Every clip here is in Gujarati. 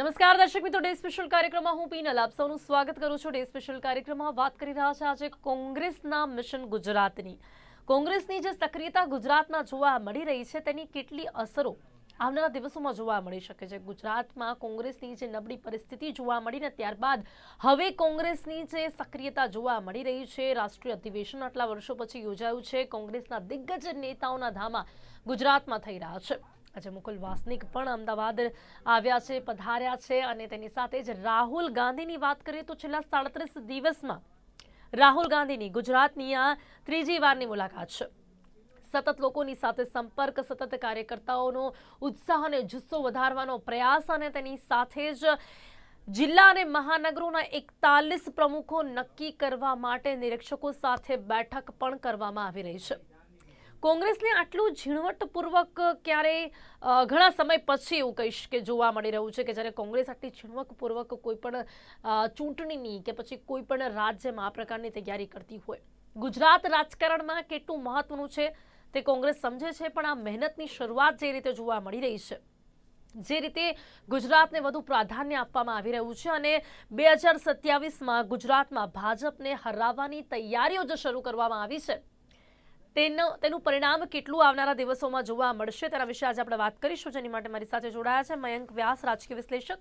નમસ્કાર, દર્શક મિત્રો, ડે સ્પેશિયલ કાર્યક્રમમાં હું પીનલ. આપ સૌનું સ્વાગત કરું છું ડે સ્પેશિયલ કાર્યક્રમમાં. વાત કરી રહ્યા છે આજે કોંગ્રેસના મિશન ગુજરાતની. કોંગ્રેસની જે સક્રિયતા ગુજરાતમાં જોવા મળી રહી છે, તેની કેટલી અસરો આવનારા દિવસોમાં જોવા મળી શકે છે? ગુજરાતમાં કોંગ્રેસની જે નબળી પરિસ્થિતિ જોવા મળી ને ત્યારબાદ હવે કોંગ્રેસની જે સક્રિયતા જોવા મળી રહી છે, રાષ્ટ્રીય અધિવેશન આટલા વર્ષો પછી યોજાયું છે, કોંગ્રેસના દિગ્ગજ નેતાઓના ધામા ગુજરાતમાં થઈ રહ્યા છે. આજે મુકુલ વાસનિક પણ અમદાવાદ આવ્યા છે, પધાર્યા છે અને તેની સાથે જ રાહુલ ગાંધીની વાત કરીએ તો છેલ્લા સાડત્રીસ દિવસમાં રાહુલ ગાંધીની ગુજરાતની આ ત્રીજી વારની મુલાકાત છે. સતત લોકોની સાથે સંપર્ક, સતત કાર્યકર્તાઓનો ઉત્સાહ અને જુસ્સો વધારવાનો પ્રયાસ અને તેની સાથે જ જિલ્લા અને મહાનગરોના એકતાલીસ પ્રમુખો નક્કી કરવા માટે નિરીક્ષકો સાથે બેઠક પણ કરવામાં આવી રહી છે. કોંગ્રેસને આટલું ઝીણવટપૂર્વક ક્યારે ઘણા સમય પછી એવું કહીશ કે જોવા મળી રહ્યું છે કે જ્યારે કોંગ્રેસ આટલી ઝીણવટપૂર્વક કોઈ પણ ચૂંટણીની કે પછી કોઈ પણ રાજ્યમાં આ પ્રકારની તૈયારી કરતી હોય. ગુજરાત રાજકારણમાં કેટલું મહત્વનું છે તે કોંગ્રેસ સમજે છે, પણ આ મહેનતની શરૂઆત જે રીતે જોવા મળી રહી છે, જે રીતે ગુજરાતને વધુ પ્રાધાન્ય આપવામાં આવી રહ્યું છે અને બે હજાર સત્યાવીસમાં ગુજરાતમાં ભાજપને હરાવવાની તૈયારીઓ જે શરૂ કરવામાં આવી છે તેનું તેનું પરિણામ કેટલું આવનારા દિવસોમાં જોવા મળશે? તેના વિશે આજે આપણે વાત કરીશું. જેની માટે મારી સાથે જોડાયા છે મયંક વ્યાસ, રાજકીય વિશ્લેષક,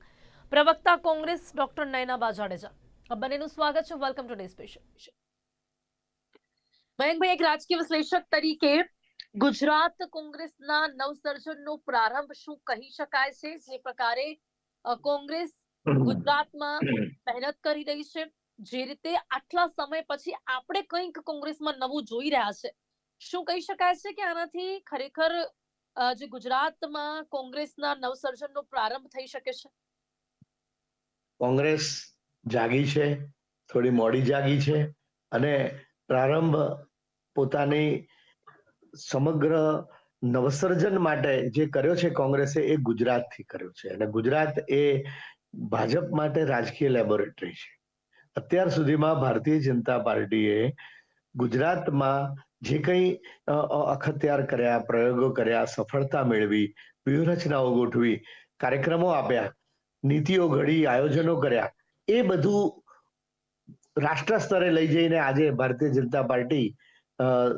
પ્રવક્તા, કોંગ્રેસ ડોક્ટર નયનાબા જાડેજા બંનેનું સ્વાગત છે. વેલકમ ટુ ડે સ્પેશિયલ મયંકભાઈ, એક રાજકીય વિશ્લેષક તરીકે ગુજરાત કોંગ્રેસના નવસર્જનનો પ્રારંભ શું કહી શકાય છે? જે પ્રકારે કોંગ્રેસ ગુજરાતમાં મહેનત કરી રહી છે. જે રીતે આટલા સમય પછી આપણે કંઈક કોંગ્રેસમાં નવું જોઈ રહ્યા છે. શું કહી શકાય છે કે આનાથી ખરેખર જે ગુજરાતમાં કોંગ્રેસના નવસર્જનનો પ્રારંભ થઈ શકે છે? કોંગ્રેસ જાગી છે, થોડી મોડી જાગી છે અને પ્રારંભ પોતાની સમગ્ર નવસર્જન માટે જે કર્યો છે કોંગ્રેસે એ ગુજરાતથી કર્યો છે અને ગુજરાત એ ભાજપ માટે રાજકીય લેબોરેટરી છે. અત્યાર સુધીમાં ભારતીય જનતા પાર્ટીએ ગુજરાતમાં જે કંઈ અખત્યાર કર્યા, પ્રયોગો કર્યા, સફળતા મેળવી, વ્યૂહરચનાઓ ગોઠવી, કાર્યક્રમો આપ્યા, નીતિઓ ઘડી, આયોજનો કર્યા, એ બધું રાષ્ટ્ર સ્તરે લઈ જઈને આજે ભારતીય જનતા પાર્ટી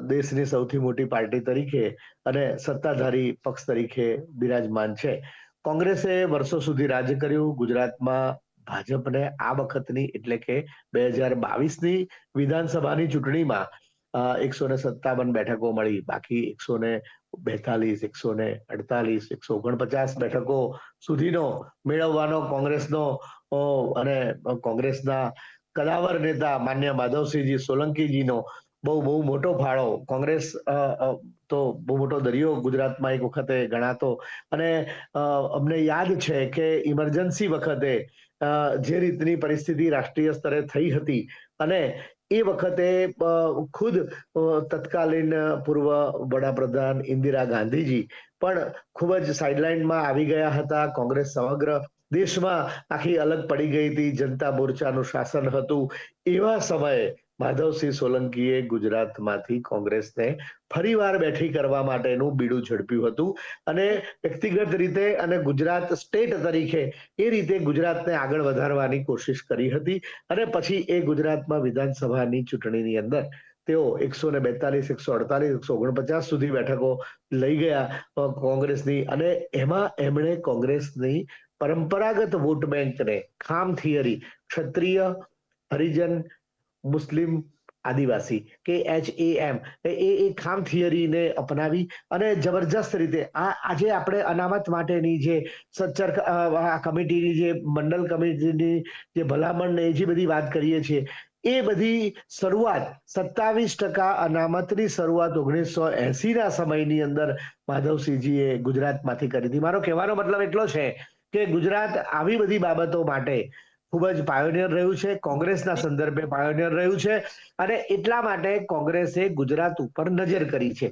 દેશની સૌથી મોટી પાર્ટી તરીકે અને સત્તાધારી પક્ષ તરીકે બિરાજમાન છે. કોંગ્રેસે વર્ષો સુધી રાજ કર્યું. ગુજરાતમાં ભાજપને આ વખતની એટલે કે બે હજાર બાવીસની વિધાનસભાની ચૂંટણીમાં એકસો ને સત્તાવન બેઠકો મળી. બાકી એકસો ને બેતાલીસ, એકસો ને અડતાલીસ, એકસો ઓગણપચાસ બેઠકો સુધીનો મેળવવાનો કોંગ્રેસનો અને કોંગ્રેસના કદાવર નેતા માન્ય માધવસિંહજી સોલંકીજીનો બહુ બહુ મોટો ફાળો. કોંગ્રેસ તો બહુ મોટો દરિયો ગુજરાતમાં એક વખતે ગણાતો. અને અમને યાદ છે કે ઇમરજન્સી વખતે જે રીતની પરિસ્થિતિ રાષ્ટ્રીય સ્તરે થઈ હતી અને એ વખતે ખુદ તત્કાલીન પૂર્વ વડાપ્રધાન ઇન્દિરા ગાંધીજી પણ ખૂબ જ સાઇડલાઇનમાં આવી ગયા હતા. કોંગ્રેસ સમગ્ર દેશમાં આખી અલગ પડી ગઈ હતી. જનતા મોરચાનું શાસન હતું. એવા સમયે માધવસિંહ સોલંકીએ ગુજરાતમાંથી કોંગ્રેસને ફરીવાર બેઠી કરવા માટેનું બીડું ઝડપ્યું હતું અને વ્યક્તિગત રીતે અને ગુજરાત સ્ટેટ તરીકે એ રીતે ગુજરાતને આગળ વધારવાની કોશિશ કરી હતી અને પછી એ ગુજરાતમાં વિધાનસભાની ચૂંટણીની અંદર તેઓ એકસો ને બેતાલીસ, એકસો અડતાલીસ, એકસો ઓગણપચાસ સુધી બેઠકો લઈ ગયા કોંગ્રેસની અને એમાં એમણે કોંગ્રેસની પરંપરાગત વોટ બેંકને, ખામ થિયરી, ક્ષત્રિય, હરિજન મુસ્લિમ આદિવાસી કે એચ એ એમ એ એ ખામ થિયરીને અપનાવી અને જબરજસ્ત રીતે આ આજે આપણે અનામત માટેની જે સચ્ચર કમિટીની જે મંડળ કમિટીની જે ભલામણ એ જે બધી વાત કરીએ છીએ, એ બધી શરૂઆત સત્તાવીસ ટકા અનામતની શરૂઆત ઓગણીસો એસીના સમયની અંદર માધવસિંહજીએ ગુજરાતમાંથી કરી હતી મારો કહેવાનો મતલબ એટલો છે કે ગુજરાત આવી બધી બાબતો માટે ખૂબ જ પાયોનિયર રહ્યું છે કોંગ્રેસના સંદર્ભે પાયોનિયર રહ્યું છે અને એટલા માટે કોંગ્રેસે ગુજરાત ઉપર નજર કરી છે.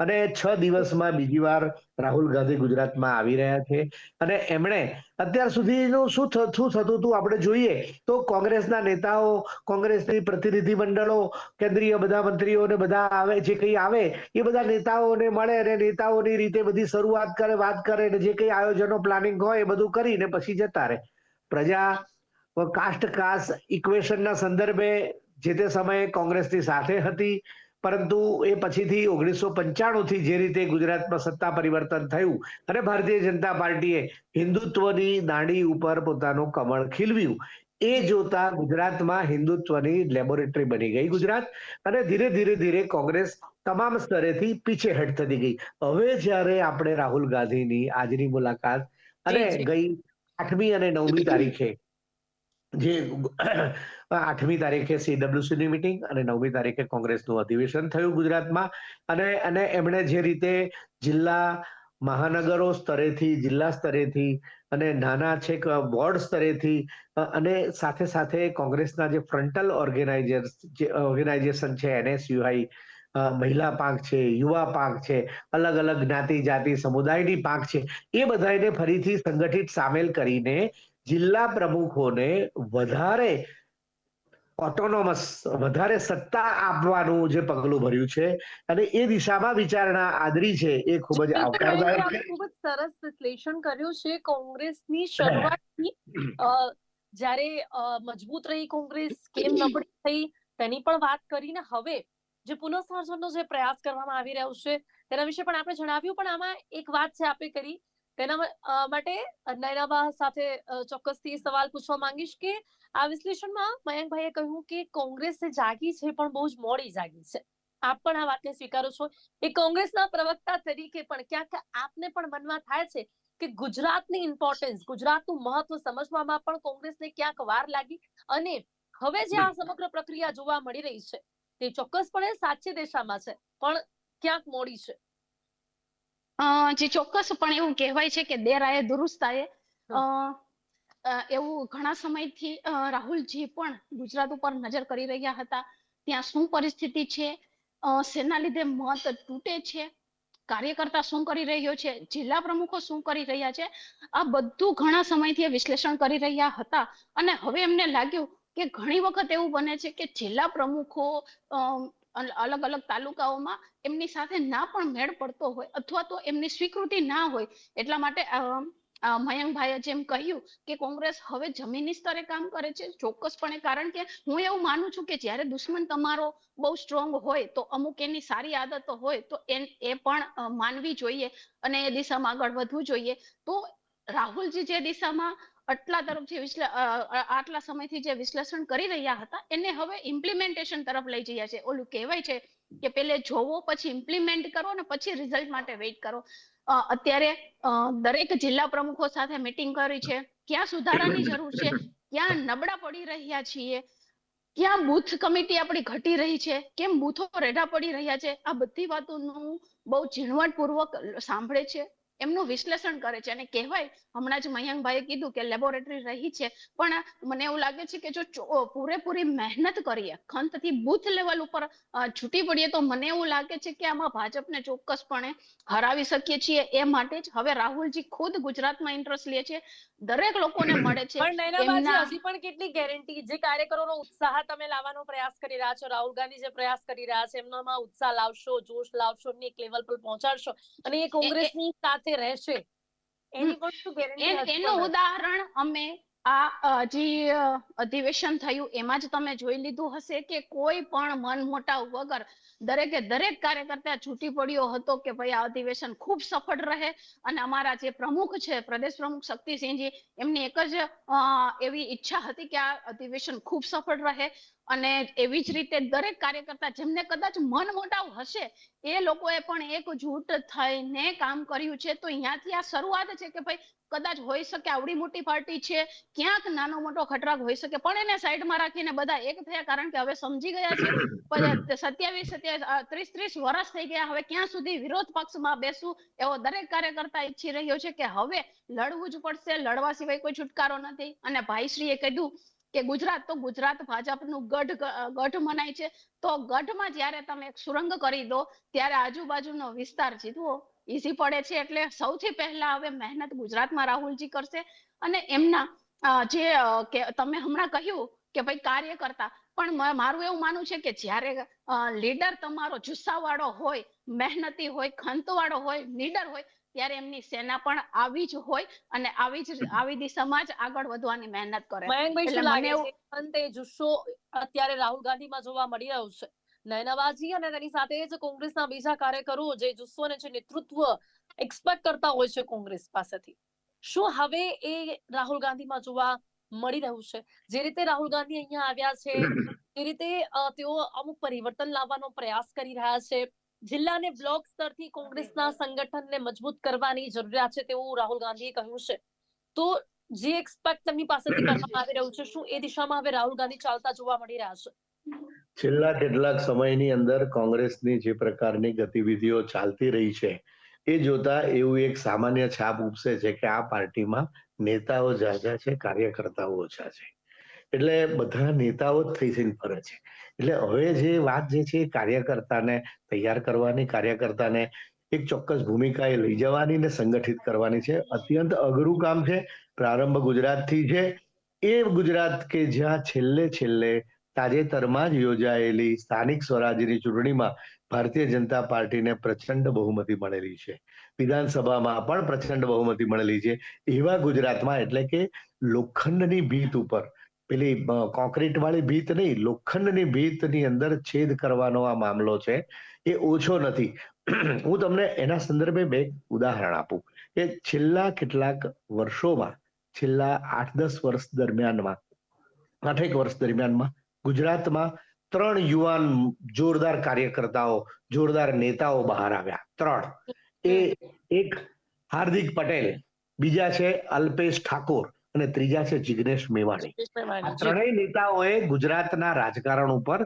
અને છ દિવસમાં બીજી વાર રાહુલ ગાંધી ગુજરાતમાં આવી રહ્યા છે. અને એમણે અત્યાર સુધીનું શું શું થતું હતું આપણે જોઈએ તો કોંગ્રેસના નેતાઓ કોંગ્રેસની પ્રતિનિધિ મંડળો કેન્દ્રીય બધા મંત્રીઓ ને બધા આવે જે કંઈ આવે એ બધા નેતાઓને મળે અને નેતાઓની રીતે બધી શરૂઆત કરે વાત કરે ને જે કંઈ આયોજનો પ્લાનિંગ હોય એ બધું કરીને પછી જતા રહે. પ્રજા કાસ્ટ કાસ ઇક્વેશનના સંદર્ભે જે તે સમયે કોંગ્રેસની સાથે હતી પરંતુ એ પછીથી ઓગણીસો પંચાણુંથી જે રીતે ગુજરાતમાં સત્તા પરિવર્તન થયું અને ભારતીય જનતા પાર્ટીએ હિન્દુત્વની દાંડી ઉપર પોતાનું કમળ ખીલવ્યું એ જોતા ગુજરાતમાં હિન્દુત્વની લેબોરેટરી બની ગઈ ગુજરાત અને ધીરે ધીરે ધીરે કોંગ્રેસ તમામ સ્તરેથી પીછેહટ થતી ગઈ હવે જ્યારે આપણે રાહુલ ગાંધીની આજની મુલાકાત અને. ગઈ આઠમી અને નવમી તારીખે જે આઠમી તારીખે CWC ની મિટિંગ અને નવમી તારીખે કોંગ્રેસનું અધિવેશન થયું ગુજરાતમાં. અને અને એમણે જે રીતે જિલ્લા મહાનગરો સ્તરેથી, જિલ્લા સ્તરેથી અને નાના છેક વોર્ડ સ્તરેથી અને સાથે સાથે કોંગ્રેસના જે ફ્રન્ટલ ઓર્ગેનાઇઝર્સ જે ઓર્ગેનાઇઝેશન છે એનએસયુઆઈ મહિલા પાંખ છે, યુવા પાંખ છે, અલગ અલગ જ્ઞાતિ, જાતિ, સમુદાયની પાંખ છે, એ બધાને ફરીથી સંગઠિત સામેલ કરીને જિલ્લા પ્રમુખોને વધારે ઓટોનોમસ વધારે સત્તા આપવાનું જે પગલું ભર્યું છે અને એ દિશામાં વિચારણા આદરી છે એ ખૂબ જ આવકારદાયક છે. ખૂબ જ સરસ વિશ્લેષણ કર્યું છે કોંગ્રેસની શરૂઆતની જ્યારે મજબૂત રહી કોંગ્રેસ કેમ નબળી થઈ તેની પણ વાત કરીને હવે જે પુનઃસર્જનનો જે પ્રયાસ કરવામાં આવી રહ્યો છે તેના વિશે પણ આપણે જણાવ્યું પણ આમાં એક વાત છે આપણે કરી. તેના માટે નયનાબા સાથે ચોક્કસથી સવાલ પૂછવા માંગીશ કે આ વિશ્લેષણમાં મયંકભાઈએ કહ્યું કે કોંગ્રેસ જાગી છે પણ બહુ જ મોડી જાગી છે. આપ પણ આ વાતને સ્વીકારો છો. એ કોંગ્રેસના પ્રવક્તા તરીકે પણ ક્યાંક આપને પણ મનમાં થાય છે કે ગુજરાતની ઇમ્પોર્ટન્સ ગુજરાતનું મહત્વ સમજવામાં પણ કોંગ્રેસને ક્યાંક વાર લાગી અને હવે જે આ સમગ્ર પ્રક્રિયા જોવા મળી રહી છે તે ચોક્કસપણે સાચી દિશામાં છે પણ ક્યાંક મોડી છે. અ, જે ચોક્કસપણે એવું કહેવાય છે કે દેરાએ દુરુસ્તાએ એવું ઘણા સમયથી રાહુલજી પણ ગુજરાત ઉપર નજર કરી રહ્યા હતા ત્યાં શું પરિસ્થિતિ છે? શેના લીધે મત તૂટે છે? કાર્યકર્તા શું કરી રહ્યો છે? જિલ્લા પ્રમુખો શું કરી રહ્યા છે? આ બધું ઘણા સમયથી વિશ્લેષણ કરી રહ્યા હતા. અને હવે એમને લાગ્યું કે ઘણી વખત એવું બને છે કે જિલ્લા પ્રમુખો અલગ અલગ તાલુકાઓમાં એમની સાથે ના પણ મેળ પડતો હોય અથવા તો એમની સ્વીકૃતિ ના હોય. એટલા માટે મયંકભાઈએ જેમ કહ્યું કે કોંગ્રેસ હવે જમીની સ્તરે કામ કરે છે, ચોક્કસપણે. કારણ કે હું એવું માનું છું કે જ્યારે દુશ્મન તમારો બહુ સ્ટ્રોંગ હોય તો અમુક એની સારી આદતો હોય તો એ એ પણ માનવી જોઈએ અને એ દિશામાં આગળ વધવું જોઈએ. તો રાહુલજી જે દિશામાં આટલા તરફથી આટલા સમયથી જે વિશ્લેષણ કરી રહ્યા હતા, એને હવે ઇમ્પ્લિમેન્ટેશન તરફ લઈ જયા છે. ઓલું કહેવાય છે કે પેલે જોવો, પછી ઇમ્પ્લિમેન્ટ કરો અને પછી રિઝલ્ટ માટે વેઇટ કરો. અત્યારે દરેક જિલ્લા પ્રમુખો સાથે મીટિંગ કરી છે. ક્યાં સુધારાની જરૂર છે? ક્યાં નબળા પડી રહ્યા છીએ? ક્યાં બૂથ કમિટી આપણી ઘટી રહી છે? કેમ બૂથો રેઢા પડી રહ્યા છે? આ બધી વાતોનું બહુ ઝીણવટપૂર્વક સાંભળે છે. એમનું વિશ્લેષણ કરે છે અને કહેવાય હમણાં જ મયંકભાઈએ કીધું કે લેબોરેટરી રહી છે પણ મને એવું લાગે છે કે જો પૂરેપૂરી મહેનત કરીએ ખંતથી બુથ લેવલ ઉપર છૂટી પડીએ તો મને એવું લાગે છે કે આમાં ભાજપને ચોક્કસપણે હરાવી શકીએ છીએ એ માટે જ હવે રાહુલજી ખુદ ગુજરાતમાં ઇન્ટરેસ્ટ લે છે દરેક લોકોને મળે છે પણ હજી પણ કેટલી ગેરંટી જે કાર્યકરોનો ઉત્સાહ તમે લાવવાનો પ્રયાસ કરી રહ્યા છો રાહુલ ગાંધી જે પ્રયાસ કરી રહ્યા છે એમનામાં ઉત્સાહ લાવશો જોશ લાવશો એમને એક લેવલ પર પહોંચાડશો અને એ કોંગ્રેસની સાથે રહેશે. એની પણ શું ગેરંટી એનું ઉદાહરણ અમે આ જે અધિવેશન થયું એમાં જ તમે જોઈ લીધું હશે કે કોઈ પણ મન મોટા વગર દરેકે દરેક કાર્યકર્તા છૂટી પડ્યો હતો કે ભાઈ આ અધિવેશન ખૂબ સફળ રહે અને અમારા જે પ્રમુખ છે પ્રદેશ પ્રમુખ શક્તિસિંહજી એમની એક જ એવી ઈચ્છા હતી કે આ અધિવેશન ખૂબ સફળ રહે. અને એવી જ રીતે દરેક કાર્યકર્તા જેમને કદાચ મન મોટાવ હશે, એ લોકોએ પણ એકજૂટ થઈને કામ કર્યું છે. તો અહીંયાથી આ શરૂઆત છે કે ભાઈ, કદાચ હોઈ શકે આવડી મોટી પાર્ટી છે, ક્યાંક નાનો મોટો ખટરાગ હોઈ શકે, પણ એને સાઈડમાં રાખીને બધા એક થયા કારણ કે હવે સમજી ગયા છે. સત્યાવીસ સત્યાવીસ ત્રીસ ત્રીસ વર્ષ થઈ ગયા, હવે ક્યાં સુધી વિરોધ પક્ષમાં બેસવું એવો દરેક કાર્યકર્તા ઈચ્છી રહ્યો છે કે હવે લડવું જ પડશે, લડવા સિવાય કોઈ છુટકારો નથી. અને ભાઈશ્રીએ કીધું કે ગુજરાત તો ગુજરાત ભાજપનું ગઢ ગઢ મનાય છે. તો ગઢમાં જ્યારે તમે સુરંગ કરી દો, ત્યારે આજુબાજુનો વિસ્તાર જીતવો. ઈઝી પડે છે એટલે સૌથી પહેલા હવે મહેનત ગુજરાતમાં રાહુલજી કરશે. અને એમના જે કે તમે હમણાં કહ્યું કે ભાઈ કાર્યકર્તા, પણ મારું એવું માનવું છે કે જ્યારે લીડર તમારો જુસ્સાવાળો હોય, મહેનતી હોય, ખંતવાળો હોય લીડર હોય ત્યારે એમની સેના પણ આવી જ હોય અને આવી જ આવી દિશામાં જ આગળ વધવાની મહેનત કરે. મયંકભાઈ શું લાગે છે? અંતે જુસ્સો અત્યારે રાહુલ ગાંધીમાં જોવા મળી રહ્યો છે? નયનાબાજી અને તેની સાથે જ કોંગ્રેસના બીજા કાર્યકરો જે જુસ્સો અને જે નેતૃત્વ એક્સપેક્ટ કરતા હોય છે કોંગ્રેસ પાસેથી. શું હવે એ રાહુલ ગાંધીમાં જોવા મળી રહ્યું છે? જે રીતે રાહુલ ગાંધી અહીંયા આવ્યા છે એ રીતે તેઓ અમુક પરિવર્તન લાવવાનો પ્રયાસ કરી રહ્યા છે જિલ્લા અને બ્લોક સ્તરથી કોંગ્રેસના સંગઠનને મજબૂત કરવાની જરૂરિયાત છે તેવું રાહુલ ગાંધીએ કહ્યું છે. તો જે એક્સપેક્ટ તેમની પાસેથી કરવામાં આવી રહ્યું છે શું એ દિશામાં હવે રાહુલ ગાંધી ચાલતા જોવા મળી રહ્યા છે? છેલ્લા કેટલાક સમયની અંદર કોંગ્રેસની જે પ્રકારની ગતિવિધિઓ ચાલતી રહી છે એ જોતા એવું એક સામાન્ય છાપ ઉપસે છે કે આ પાર્ટીમાં નેતાઓ જાજા છે કાર્યકર્તાઓ ઓછા છે. એટલે બધા નેતાઓ જ થઈ થઈને ફરે છે. એટલે હવે જે વાત જે છે કાર્યકર્તાને તૈયાર કરવાની, કાર્યકર્તાને એક ચોક્કસ ભૂમિકાએ લઈ જવાની ને સંગઠિત કરવાની છે. અત્યંત અઘરું કામ છે. પ્રારંભ ગુજરાતથી છે. એ ગુજરાત કે જ્યાં છેલ્લે છેલ્લે તાજેતરમાં જ યોજાયેલી સ્થાનિક સ્વરાજ્યની ચૂંટણીમાં ભારતીય જનતા પાર્ટીને પ્રચંડ બહુમતી મળેલી છે. વિધાનસભામાં પણ પ્રચંડ બહુમતી મળેલી છે. એવા ગુજરાતમાં એટલે કે લોખંડની ભીત ઉપર પેલી કોન્ક્રીટ વાળી ભીત નહીં લોખંડની ભીતની અંદર છેદ કરવાનો આ મામલો છે એ ઓછો નથી. હું તમને એના સંદર્ભે બે ઉદાહરણ આપું. કે છેલ્લા કેટલાક વર્ષોમાં છેલ્લા આઠ દસ વર્ષ દરમિયાનમાં આઠેક વર્ષ દરમિયાનમાં ગુજરાતમાં ત્રણ યુવાન જોરદાર કાર્યકર્તાઓ જોરદાર નેતાઓ બહાર આવ્યા. ત્રણ. એ એક હાર્દિક પટેલ બીજા છે અલ્પેશ ઠાકોર. અને ત્રીજા છે જિગ્નેશ મેવાણી. આ ત્રણેય નેતાઓએ ગુજરાતના રાજકારણ ઉપર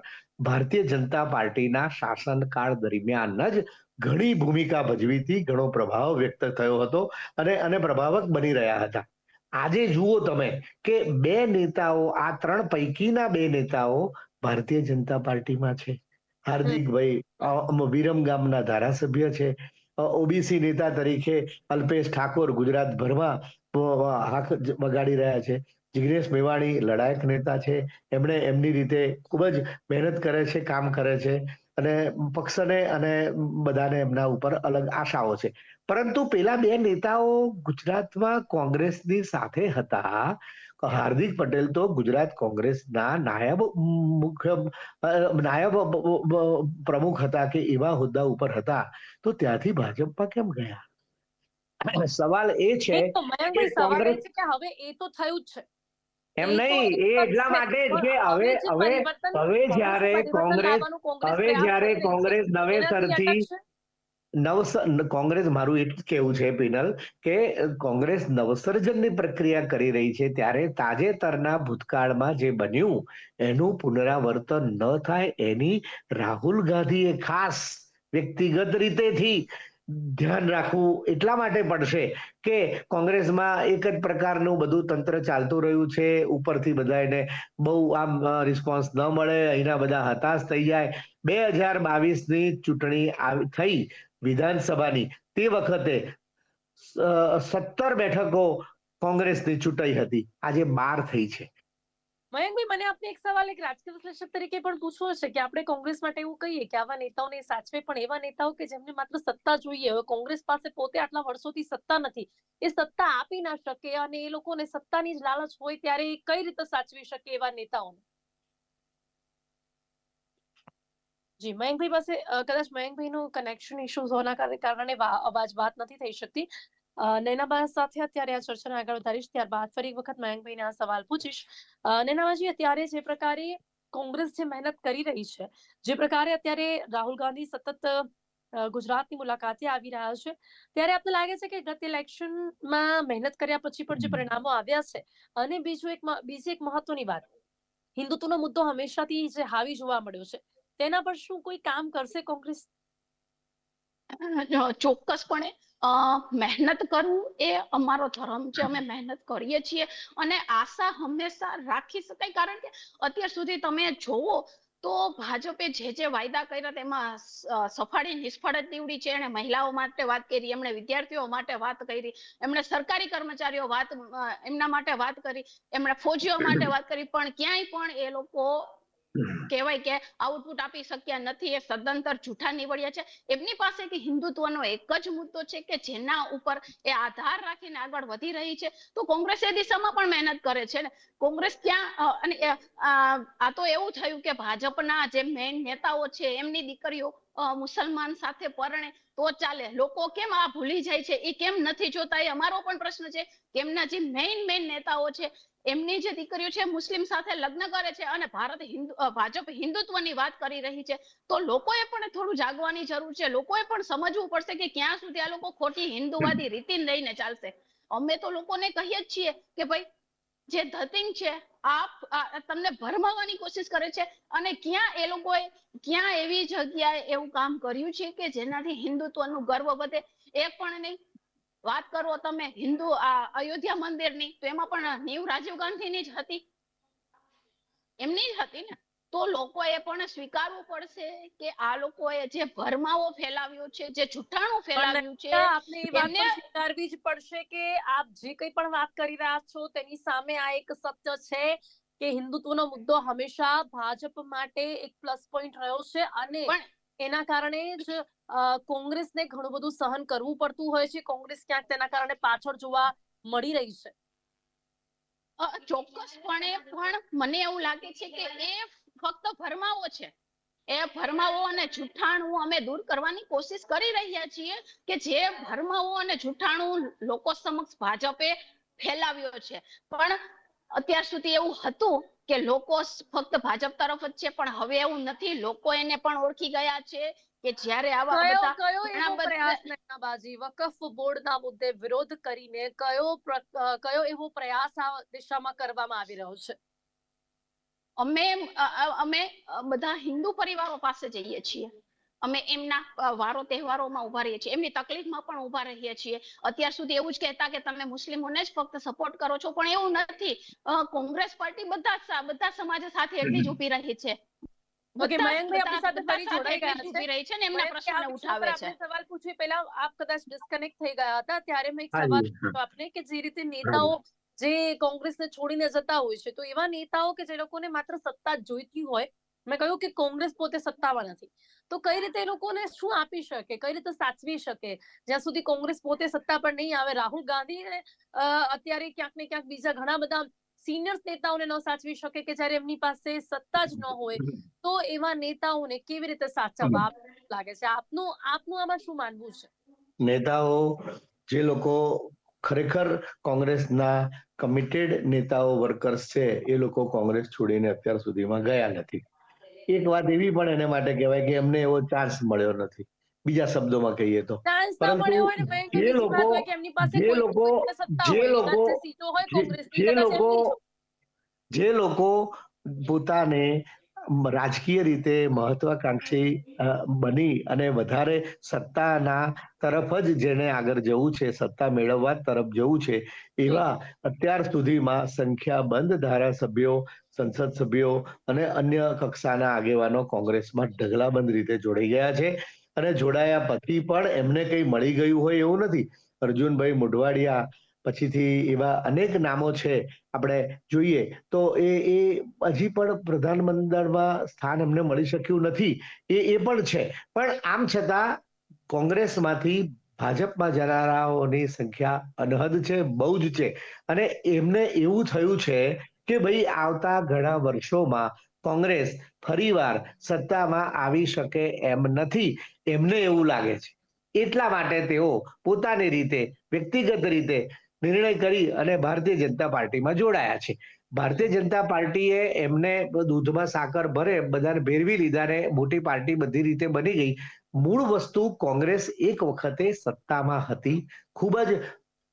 ભારતીય જનતા પાર્ટીના શાસનકાળ દરમિયાન જ ઘણી ભૂમિકા ભજવી હતી ઘણો પ્રભાવ વ્યક્ત થયો હતો અને અને પ્રભાવક બની રહ્યા હતા. આજે જુઓ તમે કે બે નેતાઓ આ ત્રણ પૈકીના બે નેતાઓ ભારતીય જનતા પાર્ટીમાં છે. હાર્દિકભાઈ વિરમ ગામના ધારાસભ્ય છે. ઓબીસી નેતા તરીકે અલ્પેશ ઠાકોર ગુજરાતભરમાં અ, બગાડી રહ્યા છે. જિગ્નેશ મેવાણી લડાયક નેતા છે. એમણે એમની રીતે ખૂબ જ મહેનત કરે છે કામ કરે છે અને પક્ષને અને બધાને એમના ઉપર અલગ આશાઓ છે. પરંતુ પેલા બે નેતાઓ ગુજરાતમાં કોંગ્રેસની સાથે હતા. હાર્દિક પટેલ તો ગુજરાત કોંગ્રેસના નાયબ મુખ્ય નાયબ પ્રમુખ હતા કે એવા હોદ્દા ઉપર હતા. તો ત્યાંથી ભાજપમાં કેમ ગયા? સવાલ એ છે કે કોંગ્રેસ- કે હવે એ તો થયું જ છે એમ નહીં એ એટલા માટે જ કે હવે હવે હવે જ્યારે કોંગ્રેસ હવે જ્યારે. કોંગ્રેસ નવેસરથી? નવસ કોંગ્રેસ મારું એ કેવું છે પિનલ કે કોંગ્રેસ નવસર્જનની પ્રક્રિયા કરી રહી છે ત્યારે તાજેતરના ભૂતકાળમાં જે બન્યું એનું પુનરાવર્તન ન થાય એની રાહુલ ગાંધીએ ખાસ વ્યક્તિગત રીતેથી ધ્યાન રાખવું એટલા માટે પડશે કે કોંગ્રેસમાં એક જ પ્રકારનું બધું તંત્ર ચાલતું રહ્યું છે. ઉપરથી બધાને બહુ આમ રિસ્પોન્સ ન મળે, અહીંના બધા હતાશ થઈ જાય. બે હજાર બાવીસની ચૂંટણી થઈ વિધાનસભાની. તે વખતે સત્તર બેઠકો કોંગ્રેસની ચૂંટાઈ હતી. આજે બાર થઈ છે. મયંકભાઈ, મને આપને એક સવાલ એક રાજકીય વિશ્લેષક તરીકે પણ પૂછવો છે કે આપણે કોંગ્રેસ માટે એવું કહીએ કે આવા નેતાઓને સાચવે, પણ એવા નેતાઓ કે જેમને માત્ર સત્તા જોઈએ, હવે કોંગ્રેસ પાસે પોતે આટલા વર્ષોથી સત્તા નથી. એ સત્તા આપી ના શકે અને એ લોકોને સત્તાની જ લાલચ હોય ત્યારે એ કઈ રીતે સાચવી શકે એવા નેતાઓને? જી, મયંકભાઈ પાસે કદાચ મયંકભાઈનું કનેક્શન ઇશ્યુઝ હોવાના કારણે અવાજ વાત નથી થઈ શકતી. નૈનાબા સાથે અત્યારે આ ચર્ચાને આગળ વધારીશ ત્યારબાદ ફરી એક વખત મયંકભાઈને આ સવાલ પૂછીશ. નૈનાબાજી અત્યારે જે પ્રકારે કોંગ્રેસ જે મહેનત કરી રહી છે જે પ્રકારે અત્યારે રાહુલ ગાંધી સતત ગુજરાતની મુલાકાતે આવી રહ્યા છે ત્યારે આપને લાગે છે કે ગત ઇલેક્શનમાં મહેનત કર્યા પછી પણ જે પરિણામો આવ્યા છે અને બીજું એક બીજી એક મહત્વની વાત. હિન્દુત્વનો મુદ્દો હંમેશાથી જે હાવી જોવા મળ્યો છે તેના પર શું કોઈ કામ કરશે કોંગ્રેસ? ચોક્કસપણે મહેનત કરવું એ અમારો ધર્મ છે. અમે મહેનત કરીએ છીએ અને આશા હંમેશા રાખી શકાય. કારણ કે અત્યાર સુધી તમે જોવો તો ભાજપે જે જે વાયદા કર્યા તેમાં સફાળી નિષ્ફળ જ નીવડી છે. એણે મહિલાઓ માટે વાત કરી, એમણે વિદ્યાર્થીઓ માટે વાત કરી, એમણે સરકારી કર્મચારીઓ વાત એમના માટે વાત કરી, એમણે ફૌજીઓ માટે વાત કરી. પણ ક્યાંય પણ એ લોકો કહેવાય કે આઉટપુટ આપી શક્યા નથી, એ સદંતર જૂઠા નીવડ્યા છે. એમની પાસે કે હિન્દુત્વનો એક જ મુદ્દો છે કે જેના ઉપર એ આધાર રાખીને આગળ વધી રહી છે. તો કોંગ્રેસ એ દિશામાં પણ મહેનત કરે છે ને. કોંગ્રેસ ત્યાં અને આ તો એવું થયું કે ભાજપના જે મેઇન નેતાઓ છે, એમની દીકરીઓ મુસલમાન સાથે પરણે, તો ચાલે. લોકો કેમ આ ભૂલી જાય છે? એ કેમ નથી જોતા? એ અમારો પણ પ્રશ્ન છે. કેમના જે મેઇન મેઇન નેતાઓ છે એમની જે દીકરીઓ છે મુસ્લિમ સાથે લગ્ન કરે છે અને ભારત હિન્દુ ભાજપ હિન્દુત્વની વાત કરી રહી છે તો લોકોએ પણ થોડું જાગવાની જરૂર છે. લોકોએ પણ સમજવું પડશે કે ક્યાં સુધી આ લોકો ખોટી હિન્દુવાદી રીતિ લઈને ચાલશે. અમે તો લોકોને કહીએ જ છીએ કે ભાઈ જે ધતિંગ છે આપ તમને ભરમાવવાની કોશિશ કરે છે અને ક્યાં એ લોકોએ ક્યાં એવી જગ્યાએ એવું કામ કર્યું છે કે જેનાથી હિન્દુત્વનું ગર્વ વધે? એ પણ નહીં. વાત કરો તમે હિન્દુ અયોધ્યા મંદિરની તો એમાં પણ નીવ રાજીવ ગાંધીની જ હતી. એમની જ હતી ને? તો લોકોએ પણ સ્વીકારવું પડશે કે આ લોકોએ જે ભરમાવો ફેલાવ્યો છે જે જૂઠાણું ફેલાવ્યું છે આપણે એ વાત સ્વીકારવી જ પડશે કે આપ જે કંઈ પણ વાત કરી રહ્યા છો તેની સામે આ એક સત્ય છે કે હિન્દુત્વનો મુદ્દો હંમેશા ભાજપ માટે એક પ્લસ પોઈન્ટ રહ્યો છે અને એના કારણે જ કોંગ્રેસને ઘણું બધું સહન કરવું પડતું હોય છે. કોંગ્રેસ ક્યાંક તેના કારણે પાછળ જોવા મળી રહી છે. ચોક્કસપણે પણ મને એવું લાગે છે કે એ ફક્ત ભરમાવો છે. એ ભરમાવો અને જૂઠાણું અમે દૂર કરવાની કોશિશ કરી રહ્યા છીએ કે જે ભરમાવો અને જૂઠાણું લોકો સમક્ષ ભાજપે ફેલાવ્યો છે. પણ અત્યાર સુધી એવું હતું કે લોકો ફક્ત ભાજપ તરફ જ છે, પણ હવે એવું નથી. લોકો એને પણ ઓળખી ગયા છે. કે જ્યારે આવા બધા કયો એવો પ્રયાસ નૈનાબાજી વકફ બોર્ડના મુદ્દે વિરોધ કરીને કયો કયો એવો પ્રયાસ આ દિશામાં કરવામાં આવી રહ્યો છે? અમે અમે બધા હિન્દુ પરિવારો પાસે જઈએ છીએ. અમે એમના વારો તહેવારોમાં ઊભા રહીએ છીએ. એમની તકલીફમાં પણ ઊભા રહીએ છીએ. અત્યાર સુધી એવું જ કહેતા કે તમે મુસ્લિમોને જ ફક્ત સપોર્ટ કરો છો. પણ એવું નથી. કોંગ્રેસ પાર્ટી બધા બધા સમાજ સાથે એટલી જ ઊભી રહી છે. ઓકે, મયંકભાઈ આપણી સાથે ફરી જોડાઈ ગયા છે. રહી છે ને એમના મયંક, પ્રશ્નોને આ વિષય ઉઠાવે છે. આપણે સવાલ પૂછીએ પહેલા આપ કદાચ ડિસ્કનેક્ટ થઈ ગયા હતા ત્યારે મેં એક સવાલ પૂછ્યો આપને કે જે રીતે નેતાઓ જે કોંગ્રેસને છોડીને જતા હોય છે તો એવા નેતાઓ કે જે લોકોને માત્ર સત્તા જ જોઈતી હોય મેં કહ્યું કે કોંગ્રેસ પોતે સત્તામાં નથી. તો કઈ રીતે એ લોકોને શું આપી શકે? કઈ રીતે સાચવી શકે? જ્યાં સુધી કોંગ્રેસ પોતે સત્તા પર નહીં આવે રાહુલ ગાંધી અત્યારે ક્યાંક ને ક્યાંક બીજા ઘણા બધા સિનિયર નેતાઓને ન સાચવી શકે કે જ્યારે એમની પાસે સત્તા જ ન હોય તો એવા નેતાઓને કેવી રીતે સાચવવા? લાગે છે? આપનું આપનું આમાં શું માનવું છે? નેતાઓ જે લોકો ખરેખર કોંગ્રેસના કમિટેડ નેતાઓ વર્કર્સ છે એ લોકો કોંગ્રેસ છોડીને અત્યાર સુધીમાં ગયા નથી. એક વાત એવી પણ એને માટે કહેવાય કે એમને એવો ચાન્સ મળ્યો નથી. બીજા શબ્દોમાં કહીએ તો જે લોકો- જે લોકો- જે લોકો- જે લોકો. જે લોકો પોતાને રાજકીય રીતે મહત્વાકાંક્ષી બની અને વધારે સત્તાના તરફ જ જેને આગળ જવું છે સત્તા મેળવવા તરફ જવું છે એવા અત્યાર સુધીમાં સંખ્યાબંધ ધારાસભ્યો સંસદ સભ્યો અને અન્ય કક્ષાના આગેવાનો કોંગ્રેસમાં ઢગલાબંધ રીતે જોડાઈ ગયા છે અને જોડાયા પછી પણ એમને કંઈ મળી ગયું હોય એવું નથી. અર્જુનભાઈ મોઢવાડિયા પછીથી એવા અનેક નામો છે આપણે જોઈએ. તો એ એ હજી પણ પ્રધાનમંડળમાં સ્થાન એમને મળી શક્યું નથી. એ એ પણ છે. પણ આમ છતાં કોંગ્રેસમાંથી ભાજપમાં જનારાઓની સંખ્યા અનહદ છે, બહુ જ છે. અને એમને એવું થયું છે કે ભાઈ આવતા ઘણા વર્ષોમાં કોંગ્રેસ ફરીવાર સત્તામાં આવી શકે એમ નથી. એમને એવું લાગે છે. એટલા માટે તેઓ પોતાની રીતે, વ્યક્તિગત રીતે નિર્ણય કરી અને ભારતીય જનતા પાર્ટીમાં જોડાયા છે. ભારતીય જનતા પાર્ટીએ એમને દૂધમાં સાકર ભરે, બધાને ભેરવી લીધા ને મોટી પાર્ટી બધી રીતે બની ગઈ. મૂળ વસ્તુ કોંગ્રેસ એક વખતે સત્તામાં હતી, ખૂબ જ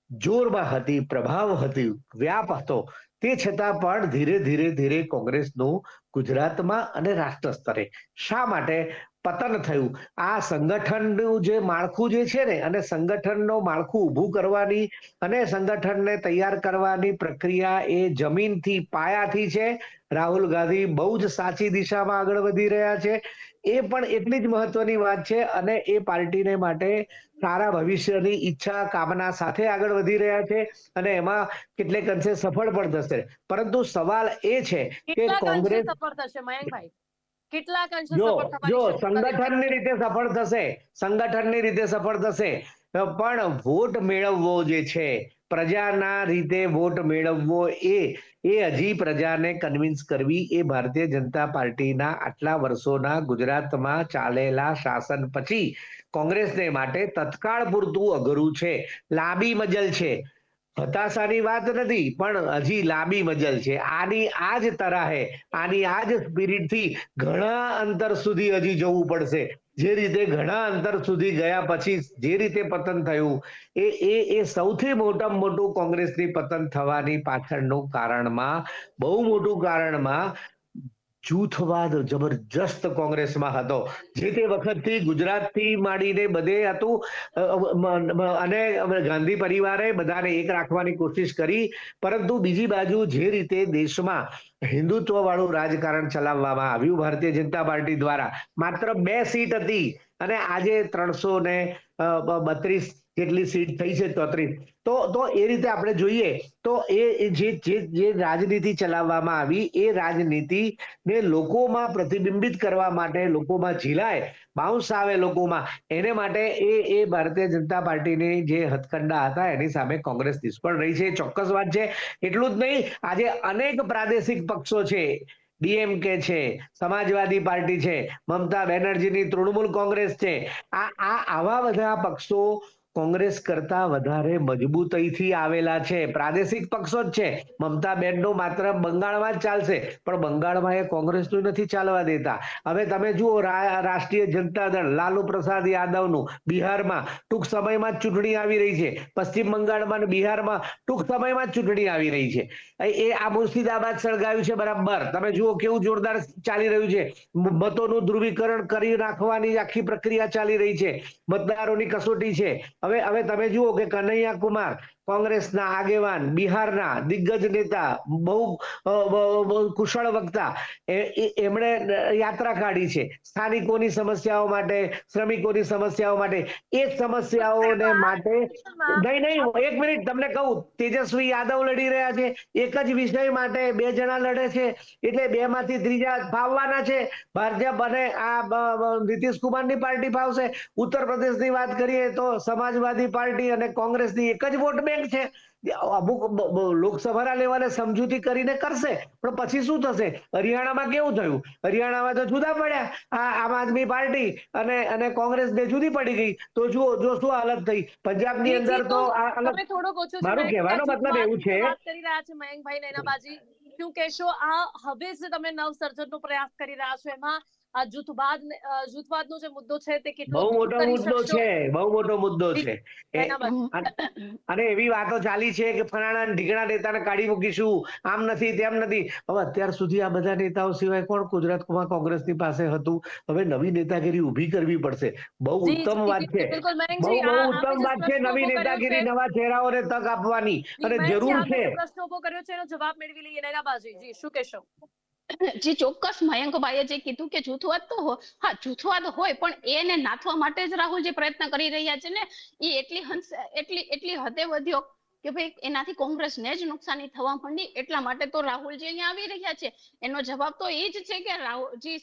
જોરમાં હતી, પ્રભાવ હતી, વ્યાપ હતો. તે છતાં પણ ધીરે ધીરે ધીરે કોંગ્રેસનું ગુજરાતમાં અને રાષ્ટ્ર સ્તરે શા માટે પતન થયું. આ સંગઠનનું જે માળખું જે છે ને અને સંગઠનનો માળખું ઊભું કરવાની અને સંગઠનને તૈયાર કરવાની પ્રક્રિયા એ જમીનથી પાયાથી છે. રાહુલ ગાંધી બહુ જ સાચી દિશામાં આગળ વધી રહ્યા છે. એ પણ એટલી જ મહત્વની વાત છે અને એ પાર્ટીને માટે સારા ભવિષ્યની ઈચ્છા કામના સાથે આગળ વધી રહ્યા છે અને એમાં કેટલેક અંશે સફળ પણ થશે. પરંતુ સવાલ એ છે કે કોંગ્રેસ સફળ થશે મયંકભાઈ? કેટલાક અંશે જો સંગઠનની રીતે સફળ થશે સંગઠનની રીતે સફળ થશે પણ વોટ મેળવવો જે છે પ્રજાના રીતે વોટ મેળવવો એ એ હજી પ્રજાને કન્વિન્સ કરવી એ ભારતીય જનતા પાર્ટીના આટલા વર્ષોના ગુજરાતમાં ચાલેલા શાસન પછી કોંગ્રેસને માટે તત્કાળ પૂરતું અઘરું છે લાંબી મજલ છે. હતાશાની વાત નથી, પણ હજી લાંબી મજલ છે. આની આ જ તરાહે, આની આ જ સ્પિરિટથી ઘણા અંતર સુધી હજી જવું પડશે. જે રીતે ઘણા અંતર સુધી ગયા પછી જે રીતે પતન થયું, એ એ એ સૌથી મોટામાં મોટું કોંગ્રેસની પતન થવાની પાછળનું કારણમાં, બહુ મોટું કારણમાં જૂથવાદ જબરજસ્ત કોંગ્રેસમાં હતો. જે તે વખતથી ગુજરાતથી માંડીને બધે હતું. અને ગાંધી પરિવારે બધાને એક રાખવાની કોશિશ કરી. પરંતુ બીજી બાજુ જે રીતે દેશમાં હિન્દુત્વ વાળું રાજકારણ ચલાવવામાં આવ્યું, ભારતીય જનતા પાર્ટી દ્વારા, માત્ર બે સીટ હતી. અને આજે ત્રણસો ને બત્રીસ જેટલી સીટ થઈ છે તોત્રીસ તો તો એ રીતે આપણે જોઈએ, તો એ જે જે જે રાજનીતિ ચલાવવામાં આવી, એ રાજનીતિ ને લોકોમાં પ્રતિબિંબિત કરવા માટે લોકોમાં ઝીલાય બાઉન્સ આવે લોકોમાં. એને માટે એ એ ભારતીય જનતા પાર્ટીની જે હથકંડા હતા, એની સામે કોંગ્રેસ નિષ્ફળ રહી છે. ચોક્કસ વાત છે. એટલું જ નહીં, આજે અનેક પ્રાદેશિક પક્ષો છે. ડીએમકે છે, સમાજવાદી પાર્ટી છે, મમતા બેનર્જીની તૃણમૂલ કોંગ્રેસ છે. આ આ આવા બધા પક્ષો કોંગ્રેસ કરતા વધારે મજબૂતાઈથી આવેલા છે. પ્રાદેશિક પક્ષો જ છે. મમતા બેનનું માત્ર બંગાળમાં જ ચાલશે. પણ બંગાળમાં એ કોંગ્રેસનું નથી ચાલવા દેતા. હવે તમે જુઓ રાષ્ટ્રીય જનતા દળ, લાલુ પ્રસાદ યાદવનું બિહારમાં ટૂંક સમયમાં ચૂંટણી આવી રહી છે. પશ્ચિમ બંગાળમાં બિહારમાં ટૂંક સમયમાં ચૂંટણી આવી રહી છે. એ આ મુર્શિદાબાદ સળગાવ્યું છે બરાબર. તમે જુઓ કેવું જોરદાર ચાલી રહ્યું છે. મતોનું ધ્રુવીકરણ કરી નાખવાની આખી પ્રક્રિયા ચાલી રહી છે. મતદારોની કસોટી છે. હવે હવે તમે જુઓ કે કનૈયા કુમાર કોંગ્રેસના આગેવાન બિહારના દિગ્ગજ નેતા બહુ કુશળ વક્તા એમણે યાત્રા કાઢી છે. સ્થાનિકોની સમસ્યાઓ માટે શ્રમિકોની સમસ્યાઓ માટે એ સમસ્યાઓને માટે નહીં નહીં એક મિનિટ તમને કહું તેજસ્વી યાદવ લડી રહ્યા છે. એક જ વિષય માટે બે જણા લડે છે. એટલે બે માંથી ત્રીજા ફાવવાના છે. ભાજપ અને આ નીતિશ કુમારની પાર્ટી ફાવશે. ઉત્તર પ્રદેશની વાત કરીએ તો સમાજવાદી પાર્ટી અને કોંગ્રેસની એક જ વોટ બેંક છે. અમુક લોકસભાના લેવલે સમજૂતી કરીને કરશે. પણ પછી શું થશે? હરિયાણામાં કેવું થયું? હરિયાણામાં તો જુદા પડ્યા. આ આમ આદમી પાર્ટી અને અને કોંગ્રેસ બે જુદી પડી ગઈ. તો જુઓ જો શું હાલત થઈ. પંજાબની જી, જી, અંદર તો આ અલગ મારું કહેવાનો મતલબ એવું છે- વાત કરી રહ્યા છે મયંકભાઈ નૈનાબાજી. શું કહેશો? આ હવે જે તમે નવસર્જનનો પ્રયાસ કરી રહ્યા છો એમાં. આ જૂથવાદ જૂથવાદનો જે મુદ્દો છે તે કેટલો બહુ મોટો મુદ્દો છે બહુ મોટો મુદ્દો છે. અને એવી વાતો ચાલી છે કે ફલાણા ઢીકણા નેતાને કાઢી મૂકીશું આમ નથી તેમ નથી. હવે અત્યાર સુધી આ બધા નેતાઓ સિવાય કોણ ગુજરાતમાં કોંગ્રેસની પાસે હતું? હવે નવી નેતાગીરી ઊભી કરવી પડશે. બહુ ઉત્તમ વાત છે. બહુ ઉત્તમ વાત છે નવી નેતાગીરી નવા ચહેરાઓને તક આપવાની. અને જરૂર છે. પ્રશ્ન ઊભો કર્યો છે એનો જવાબ મેળવી લઈએ નૈનાબાજી જી શું કહેશો? જી ચોક્કસ મયંકભાઈએ જે કીધું કે જૂથવાદ તો હા જૂથવાદ હોય, પણ એને નાથવા માટે જ રાહુલ જે પ્રયત્ન કરી રહ્યા છે ને એ એટલી હંસ, એટલી એટલી હદે વધ્યો કે ભાઈ એનાથી કોંગ્રેસને જ નુકસાની થવા માંડી એટલા માટે તો રાહુલજી અહીંયા આવી રહ્યા છે. એનો જવાબ તો એ જ છે કે રાહુલજી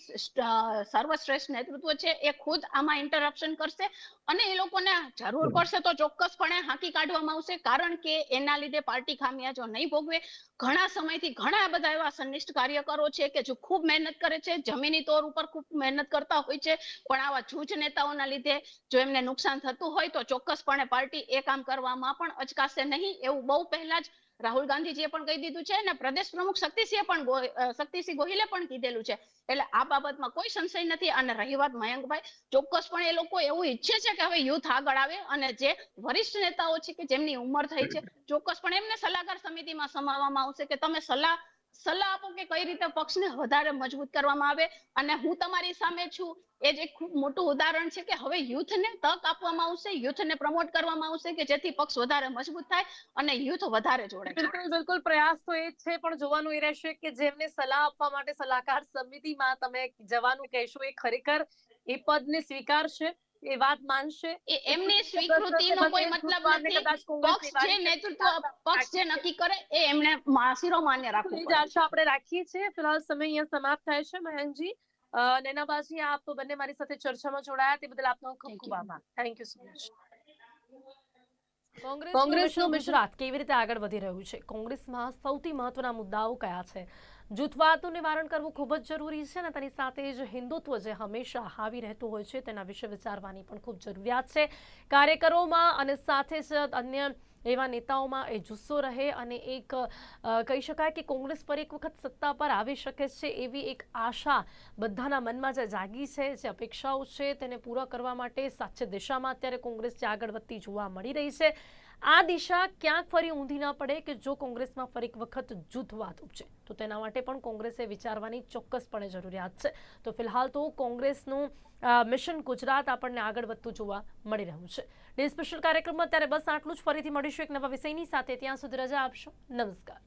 સર્વશ્રેષ્ઠ નેતૃત્વ છે એ ખુદ આમાં ઇન્ટરપ્શન કરશે અને એ લોકોને જરૂર પડશે તો ચોક્કસપણે હાંકી કાઢવામાં આવશે કારણ કે એના લીધે પાર્ટી ખામિયાજો નહીં ભોગવે. ઘણા સમયથી ઘણા બધા એવા સંનિષ્ઠ કાર્યકરો છે કે જો ખૂબ મહેનત કરે છે જમીની તોર ઉપર ખૂબ મહેનત કરતા હોય છે પણ આવા જૂજ નેતાઓના લીધે જો એમને નુકસાન થતું હોય તો ચોક્કસપણે પાર્ટી એ કામ કરવામાં પણ અચકાશે નહીં. એવું બહુ પહેલા જ રાહુલ ગાંધીજીએ પણ કહી દીધું છે અને પ્રદેશ પ્રમુખ શક્તિસિંહે પણ શક્તિસિંહ ગોહિલે પણ કીધેલું છે. એટલે આ બાબતમાં કોઈ સંશય નથી અને રહી વાત મયંકભાઈ, ચોક્કસપણે એ લોકો એવું ઈચ્છે છે કે હવે યુથ આગળ આવે અને જે વરિષ્ઠ નેતાઓ છે કે જેમની ઉંમર થઈ છે, ચોક્કસપણે એમને સલાહકાર સમિતિમાં સમાવવામાં આવશે કે તમે સલાહ સલાહ આપો કે કઈ રીતે પક્ષને વધારે મજબૂત કરવામાં આવે અને હું તમારી સામે છું. એ જ ખૂબ મોટું ઉદાહરણ છે કે હવે યુથને તક આપવામાં આવશે, યુથને પ્રમોટ કરવામાં આવશે કે જેથી પક્ષ વધારે મજબૂત થાય અને યુથ વધારે જોડે બિલકુલ બિલકુલ. પ્રયાસ તો એ છે, પણ જોવાનું એ રહેશે કે જેમને સલાહ આપવા માટે સલાહકાર સમિતિમાં તમે જવાનું કહેશો એ ખરેખર એ પદને સ્વીકારશે. એ વાત માનશે? એમની સ્વીકૃતિનો કોઈ મતલબ નથી. પક્ષ જે નેતૃત્વ પક્ષ જે નક્કી કરે એ એમને માસીરો માન્ય રાખવું પડે. આશા આપણે રાખીએ છીએ. ફિલહાલ સમય અહીંયા સમાપ્ત થાય છે મહેનજી. નેનાબાજી આપ બંને મારી સાથે ચર્ચામાં જોડાયા. તે બદલ આપનો ખૂબ ખૂબ આભાર. Thank you so much Congress કોંગ્રેસનું ગુજરાત કેવી રીતે આગળ વધી રહ્યું છે? કોંગ્રેસમાં સૌથી મહત્વના મુદ્દાઓ કયા છે? જૂથવાદનું નિવારણ કરવું ખૂબ જ જરૂરી છે અને તેની સાથે જ હિન્દુત્વ જે હંમેશા હાવી રહેતું હોય છે તેના વિશે વિચારવાની પણ ખૂબ જરૂરિયાત છે. કાર્યકરોમાં અને સાથે જ અન્ય એવા નેતાઓમાં એ જુસ્સો રહે અને એક કહી શકાય કે કોંગ્રેસ પર એક વખત સત્તા પર આવી શકે છે એવી એક આશા બધાના મનમાં જે જાગી છે, જે અપેક્ષાઓ છે તેને પૂરા કરવા માટે સાચે દિશામાં અત્યારે કોંગ્રેસ જે આગળ વધતી જોવા મળી રહી છે. આ દિશા ક્યાંક ફરી ઊંધી ન પડે કે જો કોંગ્રેસમાં ફરી એક વખત જૂથવાદ ઉપજે, તો તેના માટે પણ કોંગ્રેસે વિચારવાની ચોક્કસપણે જરૂરિયાત છે. તો ફિલહાલ તો કોંગ્રેસનું મિશન ગુજરાત આપણને આગળ વધતું જોવા મળી રહ્યું છે. ડે સ્પેશિયલ કાર્યક્રમમાં ત્યારે બસ આટલું જ. ફરીથી મળીશું એક નવા વિષયની સાથે. ત્યાં સુધી રજા આપશો. નમસ્કાર.